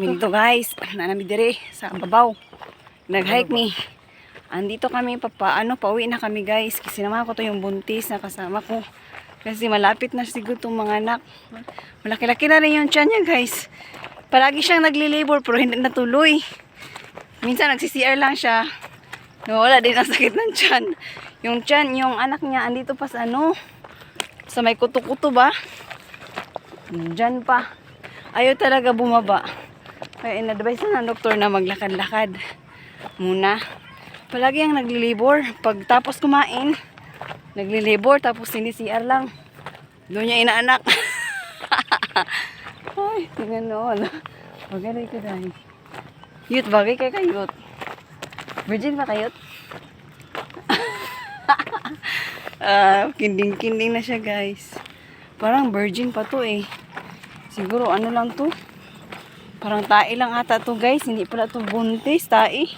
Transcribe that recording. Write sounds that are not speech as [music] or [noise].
Kami dito guys, nanami dire sa babaw. Nag-hike ni. Andito kami papa, ano, pauwi na kami guys. Kasi naman ko to yung buntis na kasama ko. Kasi malapit na siguro itong mga anak. Malaki-laki na rin yung tiyan niya guys. Palagi siyang nagli-labor pero hindi natuloy. Minsan nagsi-CR lang siya. Wala din ang sakit ng tiyan. Yung tiyan, yung anak niya, andito pa sa ano, sa may kuto-kuto ba? Diyan pa. Ayaw talaga bumaba. Kaya in-advise na ng doktor na maglakad-lakad muna. Palagi ang nagli-labor. Pag tapos kumain, nagli-labor tapos hindi CR lang. Doon niya inaanak. [laughs] Ay, tingnan. Wala. Bagay ka dahil. Youth, bagay kay kayot. Virgin ba kayot? [laughs] Ah, kinding-kinding na siya, guys. Parang virgin pa to eh. Siguro ano lang to? Parang tae lang ata to, guys. Hindi pala to buntis, tae.